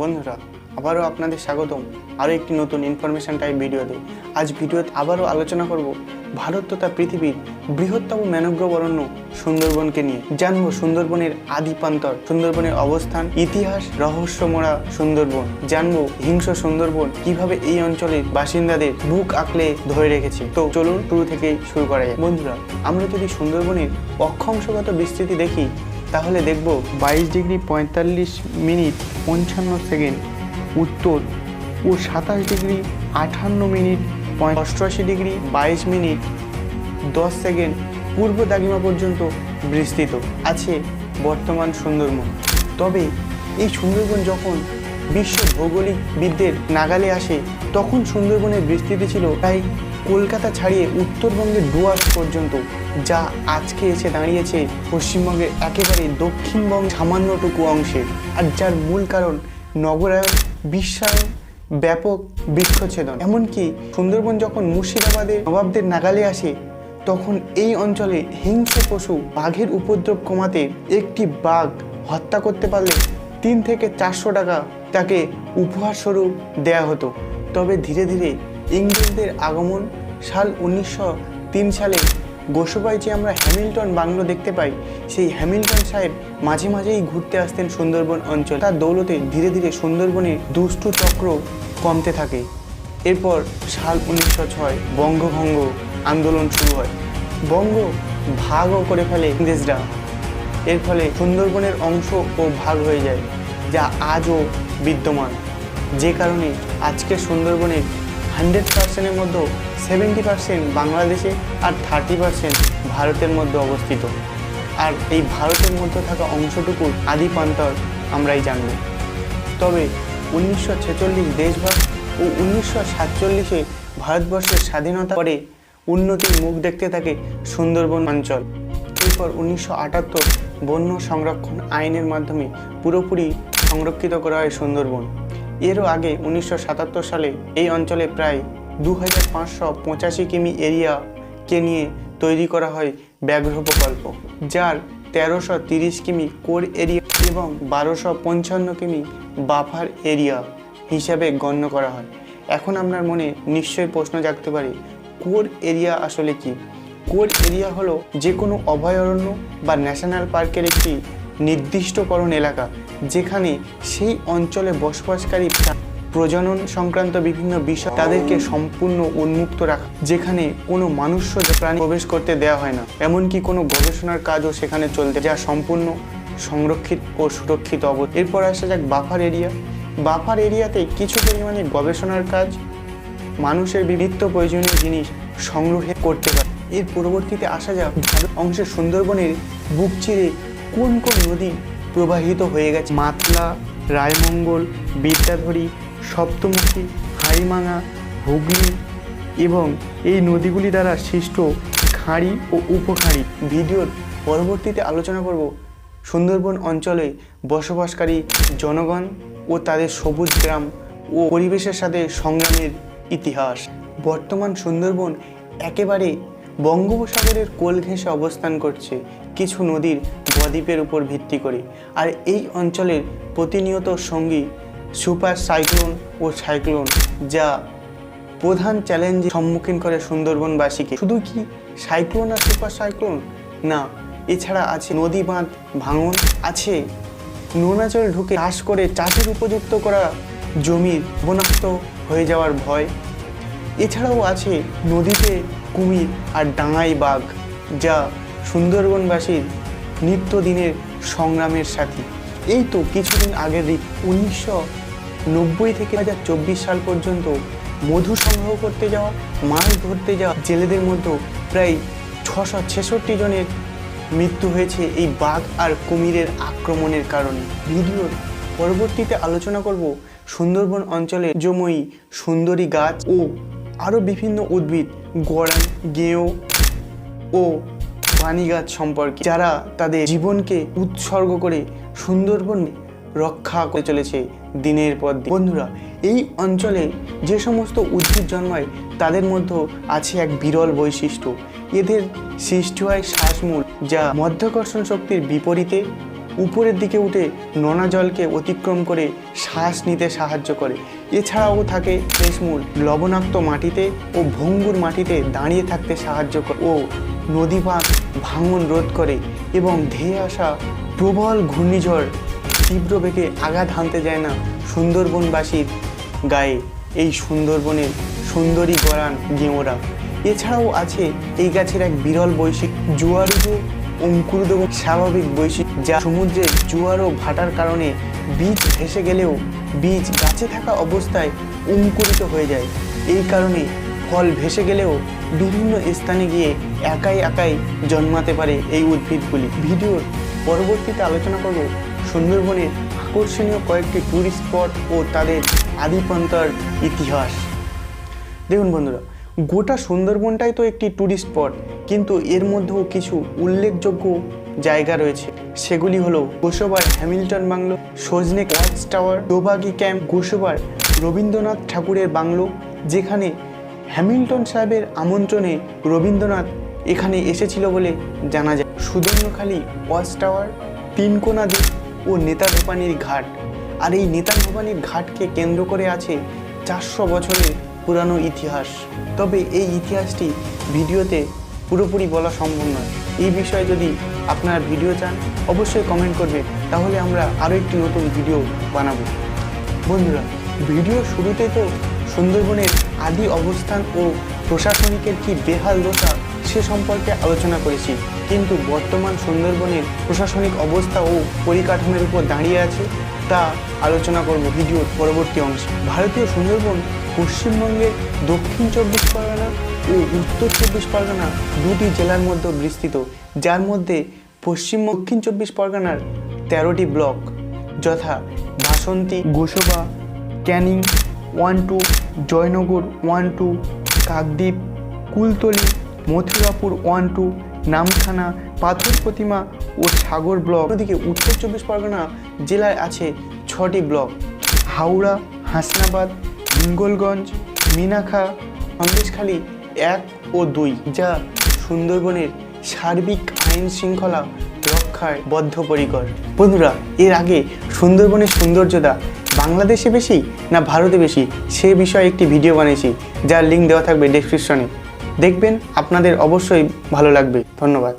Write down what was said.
বন্ধুরা, আবারও আপনাদের স্বাগতম। আরও একটি নতুন ইনফরমেশন টাইপ ভিডিওতে। আজ ভিডিওতে আবারও আলোচনা করব ভারত তথা পৃথিবীর বৃহত্তম ম্যানগ্রোভ অরণ্য সুন্দরবনকে নিয়ে। জানব সুন্দরবনের আদি প্রান্তর সুন্দরবনের অবস্থান, ইতিহাস, রহস্যমোড়া সুন্দরবন। জানব হিংস্র সুন্দরবন কীভাবে এই অঞ্চলের বাসিন্দাদের বুক আঁকলে ধরে রেখেছে। তো চলুন শুরু থেকে শুরু করা যায় বন্ধুরা, আমরা যদি সুন্দরবনের অক্ষাংশগত বিস্তৃতি দেখি তাহলে দেখব বাইশ ডিগ্রি পঁয়তাল্লিশ মিনিট পঞ্চান্ন সেকেন্ড, উত্তর, ও সাতাশ ডিগ্রি আটান্ন মিনিট অষ্টআশি ডিগ্রি বাইশ মিনিট দশ সেকেন্ড পূর্ব দাগিমা পর্যন্ত বিস্তৃত। আছে বর্তমান সুন্দরবন। তবে এই সুন্দরবন যখন বিশ্ব ভৌগোলিকবিদদের নাগালে আসে, তখন সুন্দরবনের বিস্তৃতি ছিল প্রায় কলকাতা ছাড়িয়ে উত্তরবঙ্গের ডুয়ার্স পর্যন্ত। যা আজকে এসে দাঁড়িয়েছে পশ্চিমবঙ্গের একেবারে দক্ষিণবঙ্গ সামান্যটুকু অংশে। আর যার মূল কারণ নগরায়ন বিশ্বায়ন ব্যাপক বৃক্ষছেদন এমনকি সুন্দরবন যখন মুর্শিদাবাদের নবাবদের নাগালে আসে, তখন এই অঞ্চলে হিংস্র পশু বাঘের উপদ্রব কমাতে একটি বাঘ হত্যা করতে পারলে তিন থেকে চারশো টাকা তাকে উপহার স্বরূপ দেয়া হতো। তবে ধীরে ধীরে ইংরেজদের আগমন সাল উনিশশো তিন সালে গোসবাই যে আমরা হ্যামিল্টন বাংলো দেখতে পাই। সেই হ্যামিল্টন সাহেব মাঝে মাঝেই ঘুরতে আসতেন সুন্দরবন অঞ্চল। তার দৌলতে ধীরে ধীরে সুন্দরবনের দুষ্টু চক্র কমতে থাকে। এরপর সাল উনিশশো ছয় বঙ্গভঙ্গ আন্দোলন শুরু হয়। বঙ্গ ভাগও করে ফেলে ইংরেজরা। এর ফলে সুন্দরবনের অংশ ও ভাগ হয়ে যায়, যা আজও বিদ্যমান। যে কারণে আজকে সুন্দরবনের হান্ড্রেড পার্সেন্টের মধ্যে সেভেন্টি পার্সেন্ট বাংলাদেশে আর থার্টি পার্সেন্ট ভারতের মধ্যে অবস্থিত। আর এই ভারতের মধ্যে থাকা অংশটুকুর আদি প্রান্তর আমরাই জানব। তবে উনিশশো ছেচল্লিশ দেশভাগ ও উনিশশো সাতচল্লিশে ভারতবর্ষের স্বাধীনতা পরে উন্নতির মুখ দেখতে থাকে সুন্দরবন অঞ্চল। এরপর উনিশশো আটাত্তর বন্য সংরক্ষণ আইনের মাধ্যমে পুরোপুরি সংরক্ষিত করা হয় সুন্দরবন। এরও আগে উনিশশো সাতাত্তর সালে এই অঞ্চলে প্রায় দু হাজার পাঁচশো পঁচাশি কিমি এরিয়াকে নিয়ে তৈরি করা হয় ব্যাঘ্র প্রকল্প, যার তেরোশো তিরিশ কিমি কোর এরিয়া এবং বারোশো পঞ্চান্ন কিমি বাফার এরিয়া হিসাবে গণ্য করা হয়। এখন আপনার মনে নিশ্চয়ই প্রশ্ন জাগতে পারে, কোর এরিয়া আসলে কি? কোর এরিয়া হলো যে কোনো অভয়ারণ্য বা ন্যাশনাল পার্কের একটি নির্দিষ্টকরণ এলাকা, যেখানে সেই অঞ্চলে বসবাসকারী প্রজনন সংক্রান্ত বিভিন্ন বিষয় তাদেরকে সম্পূর্ণ উন্মুক্ত রাখা, যেখানে কোনো মানুষ্য প্রাণী প্রবেশ করতে দেওয়া হয় না, এমনকি কোনো গবেষণার কাজও সেখানে চলতে যা সম্পূর্ণ সংরক্ষিত ও সুরক্ষিত অব এরপর আসা যাক বাফার এরিয়া। বাফার এরিয়াতে কিছু পরিমাণে গবেষণার কাজ মানুষের বিভিন্ন প্রয়োজনীয় জিনিস সংগ্রহে করতে পারে এর পরবর্তীতে আসা যাক অংশের সুন্দরবনের বুক চিরে কোন কোন নদী প্রবাহিত হয়ে গেছে। মাতলা, রায়মঙ্গল, বিদ্যাধরী সপ্তমুখী, হাড়িমাঙা, হুগলি এবং এই নদীগুলি দ্বারা সৃষ্ট খাঁড়ি ও উপখাঁড়ি ভিডিওর পরবর্তীতে আলোচনা করব। সুন্দরবন অঞ্চলে বসবাসকারী জনগণ ও তাদের সবুজ গ্রাম ও পরিবেশের সাথে সংগ্রামের ইতিহাস। বর্তমান সুন্দরবন একেবারে বঙ্গোপসাগরের কোল ঘেঁষে অবস্থান করছে কিছু নদীর বদ্বীপের উপর ভিত্তি করে। আর এই অঞ্চলের প্রতিনিয়ত সঙ্গী সুপার সাইক্লোন ও সাইক্লোন, যা প্রধান চ্যালেঞ্জের সম্মুখীন করে সুন্দরবনবাসীকে। শুধু কি সাইক্লোন আর সুপার সাইক্লোন? না, এছাড়া আছে নদী বাঁধ, ভাঙন, আছে নোনাচল ঢুকে চাষ করে চাষের উপযুক্ত করা জমির বনাক্ত হয়ে যাওয়ার ভয়। এছাড়াও আছে নদীতে কুমির আর ডাঙাই বাঘ, যা সুন্দরবনবাসীর নিত্যদিনের সংগ্রামের সাথী। এই তো কিছুদিন আগের উনিশশো নব্বই থেকে চব্বিশ সাল পর্যন্ত মধু সংগ্রহ করতে যাওয়া, মাছ ধরতে যাওয়া জেলেদের মধ্যে প্রায় ছশো ছেষট্টি জনের মৃত্যু হয়েছে এই বাঘ আর কুমিরের আক্রমণের কারণে। ভিডিওর পরবর্তীতে আলোচনা করব সুন্দরবন অঞ্চলে জমই সুন্দরী গাছ ও আরও বিভিন্ন উদ্ভিদ, গড়ান গেঁয়ো ও পানি গাছ সম্পর্কে, যারা তাদের জীবনকে উৎসর্গ করে সুন্দরবন রক্ষা করে চলেছে দিনের পর দিন। বন্ধুরা, এই অঞ্চলে যে সমস্ত উদ্ভিদ জন্মায়, তাদের মধ্যে আছে এক বিরল বৈশিষ্ট্য। এদের সৃষ্টি হয় শ্বাসমূল, যা মধ্যাকর্ষণ শক্তির বিপরীতে উপরের দিকে উঠে নোনা জলকে অতিক্রম করে শ্বাস নিতে সাহায্য করে। এছাড়াও থাকে শেষমূল লবণাক্ত মাটিতে ও ভঙ্গুর মাটিতে দাঁড়িয়ে থাকতে সাহায্য করে ও নদী বাঁধ ভাঙন রোধ করে এবং ধেয়ে আসা প্রবল ঘূর্ণিঝড় তীব্র বেগে আঘাত হানতে যায় না সুন্দরবনবাসীর গায়ে এই সুন্দরবনের সুন্দরী গরান গেঁওরা। এছাড়াও আছে এই গাছের এক বিরল বৈশিক জোয়ারুজ অঙ্কুরোদ্গম স্বাভাবিক বৈশিক যা সমুদ্রে জোয়ার ও ভাটার কারণে বীজ ভেসে গেলেও বীজ গাছে থাকা অবস্থায় অঙ্কুরিত হয়ে যায়। এই কারণে ফল ভেসে গেলেও বিভিন্ন স্থানে গিয়ে একাই একাই জন্মাতে পারে এই উদ্ভিদগুলি। ভিডিওর পরবর্তীতে আলোচনা করব সুন্দরবনের আকর্ষণীয় কয়েকটি ট্যুরিস্ট স্পট ও তাদের আদিপন্থার ইতিহাস। দেখুন বন্ধুরা, গোটা সুন্দরবনটাই তো একটি ট্যুরিস্ট স্পট কিন্তু এর মধ্যেও কিছু উল্লেখযোগ্য জায়গা রয়েছে। সেগুলি হলো গোসবার Hamilton bungalow, Sajne watch tower, Dobanki camp, গোসবার Rabindranath ঠাকুরের বাংলো, যেখানে হ্যামিল্টন সাহেবের আমন্ত্রণে রবীন্দ্রনাথ এখানে এসেছিল বলে জানা যায়। সুদর্ণখালী ওয়াচ টাওয়ার, তিনকোনা দ্বীপ ও নেতা ভোপানির ঘাট। আর এই নেতা ভবানীর ঘাটকে কেন্দ্র করে আছে চারশো বছরের পুরানো ইতিহাস। তবে এই ইতিহাসটি ভিডিওতে পুরোপুরি বলা সম্ভব নয়। এই বিষয়ে যদি আপনারা ভিডিও চান, অবশ্যই কমেন্ট করবে তাহলে আমরা আরও একটি নতুন ভিডিও বানাবো। বন্ধুরা, ভিডিও শুরুতে তো সুন্দরবনের আদি অবস্থান ও প্রশাসনিকের কি বেহাল দশা সে সম্পর্কে আলোচনা করেছি। কিন্তু বর্তমান সুন্দরবনের প্রশাসনিক অবস্থা ও পরিকাঠামোর উপর দাঁড়িয়ে আছে, তা আলোচনা করব ভিডিওর পরবর্তী অংশে। ভারতীয় সুন্দরবন পশ্চিমবঙ্গের দক্ষিণ চব্বিশ পরগনা ও উত্তর চব্বিশ পরগনা দুটি জেলার মধ্যে বিস্তৃত, যার মধ্যে পশ্চিম দক্ষিণ চব্বিশ পরগনার তেরোটি ব্লক, যথা Basanti, Gosaba, Canning one two Joynagar one two Kakdwip, Kultali Mathurapur one two, Namkhana, Patharpratima ও সাগর ব্লক। অন্যদিকে উত্তর চব্বিশ পরগনা জেলায় আছে ছটি ব্লক। হাওড়া, হাসনাবাদ, হিঙ্গলগঞ্জ মিনাখা সন্দেশখালী এক ও দুই, যা সুন্দরবনের সার্বিক আইন শৃঙ্খলা রক্ষায় বদ্ধপরিকর। বন্ধুরা, এর আগে সুন্দরবনের সৌন্দর্যতা বাংলাদেশে বেশি না ভারতে বেশি, সে বিষয়ে একটি ভিডিও বানিয়েছি, যার লিঙ্ক দেওয়া থাকবে ডেসক্রিপশনে দেখবেন আপনাদের অবশ্যই ভালো লাগবে। ধন্যবাদ।